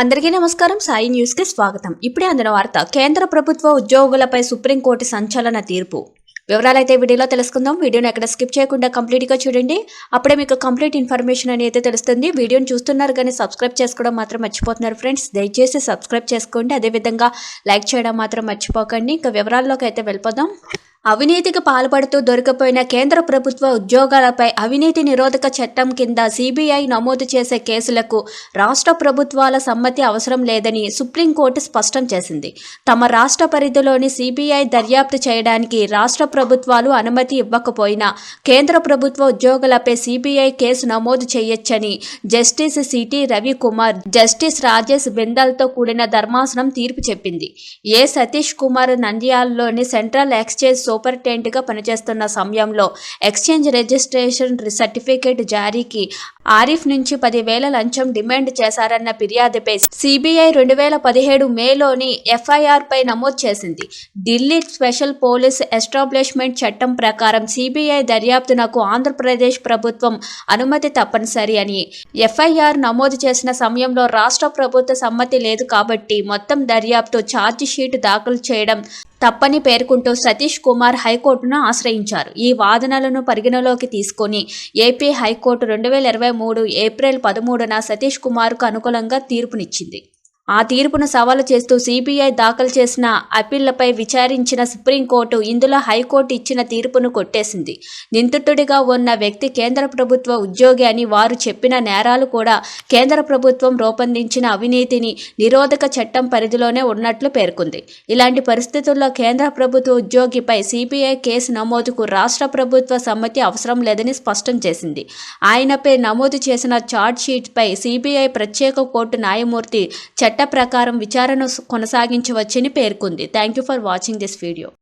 అందరికీ నమస్కారం. సాయి న్యూస్కి స్వాగతం. ఇప్పుడే అందిన వార్త కేంద్ర ప్రభుత్వ ఉద్యోగులపై సుప్రీంకోర్టు సంచలన తీర్పు. వివరాలైతే వీడియోలో తెలుసుకుందాం. వీడియోని ఎక్కడ స్కిప్ చేయకుండా కంప్లీట్గా చూడండి. అప్పుడే మీకు కంప్లీట్ ఇన్ఫర్మేషన్ అనేది తెలుస్తుంది. వీడియోని చూస్తున్నారు కానీ సబ్స్క్రైబ్ చేసుకోవడం మాత్రం మర్చిపోతున్నారు ఫ్రెండ్స్. దయచేసి సబ్స్క్రైబ్ చేసుకోండి. అదేవిధంగా లైక్ చేయడం మాత్రం మర్చిపోకండి. ఇంకా వివరాల్లోకి అయితే వెళ్ళిపోదాం. అవినీతికి పాల్పడుతూ దొరికిపోయిన కేంద్ర ప్రభుత్వ ఉద్యోగాలపై అవినీతి నిరోధక చట్టం కింద సిబిఐ నమోదు చేసే కేసులకు రాష్ట్ర ప్రభుత్వాల సమ్మతి అవసరం లేదని సుప్రీంకోర్టు స్పష్టం చేసింది. తమ రాష్ట్ర పరిధిలోని సిబిఐ దర్యాప్తు చేయడానికి రాష్ట్ర ప్రభుత్వాలు అనుమతి ఇవ్వకపోయినా కేంద్ర ప్రభుత్వ ఉద్యోగులపై సిబిఐ కేసు నమోదు చేయొచ్చని justice CT Ravikumar justice Rajesh బిందల్తో కూడిన ధర్మాసనం తీర్పు చెప్పింది. ఏ సతీష్ కుమార్ నంద్యాలలోని సెంట్రల్ ఎక్స్చేంజ్ సూపరింటెండెంట్గా పనిచేస్తున్న సమయంలో ఎక్స్చేంజ్ రిజిస్ట్రేషన్ సర్టిఫికేట్ జారీకి ఆరిఫ్ నుంచి పదివేల లంచం డిమాండ్ చేశారన్న ఫిర్యాదుపై సిబిఐ రెండు వేల పదిహేడు మేలోని ఎఫ్ఐఆర్పై నమోదు చేసింది. ఢిల్లీ స్పెషల్ పోలీస్ ఎస్టాబ్లిష్మెంట్ చట్టం ప్రకారం సిబిఐ దర్యాప్తునకు ఆంధ్రప్రదేశ్ ప్రభుత్వం అనుమతి తప్పనిసరి అని ఎఫ్ఐఆర్ నమోదు చేసిన సమయంలో రాష్ట్ర ప్రభుత్వ సమ్మతి లేదు కాబట్టి మొత్తం దర్యాప్తు ఛార్జ్ షీట్ దాఖలు చేయడం తప్పని పేర్కొంటూ సతీష్ కుమార్ హైకోర్టును ఆశ్రయించారు. ఈ వాదనలను పరిగణలోకి తీసుకొని ఏపీ హైకోర్టు రెండు వేల ఇరవై మూడు ఏప్రిల్ పదమూడున సతీష్ కుమార్కు అనుకూలంగా తీర్పునిచ్చింది. ఆ తీర్పును సవాలు చేస్తూ సిబిఐ దాఖలు చేసిన అప్పీళ్ళపై విచారించిన సుప్రీంకోర్టు ఇందులో హైకోర్టు ఇచ్చిన తీర్పును కొట్టేసింది. నిందితుడిగా ఉన్న వ్యక్తి కేంద్ర ప్రభుత్వ ఉద్యోగి అని వారు చెప్పిన నేరాలు కూడా కేంద్ర ప్రభుత్వం రూపొందించిన అవినీతిని నిరోధక చట్టం పరిధిలోనే ఉన్నట్లు పేర్కొంది. ఇలాంటి పరిస్థితుల్లో కేంద్ర ప్రభుత్వ ఉద్యోగిపై సిబిఐ కేసు నమోదుకు రాష్ట్ర ప్రభుత్వ సమ్మతి అవసరం లేదని స్పష్టం చేసింది. ఆయనపై నమోదు చేసిన ఛార్జ్ షీట్పై సిబిఐ ప్రత్యేక కోర్టు న్యాయమూర్తి చట్ట ప్రకారం విచారణ కొనసాగించవచ్చని పేర్కొంది. Thank you for watching this video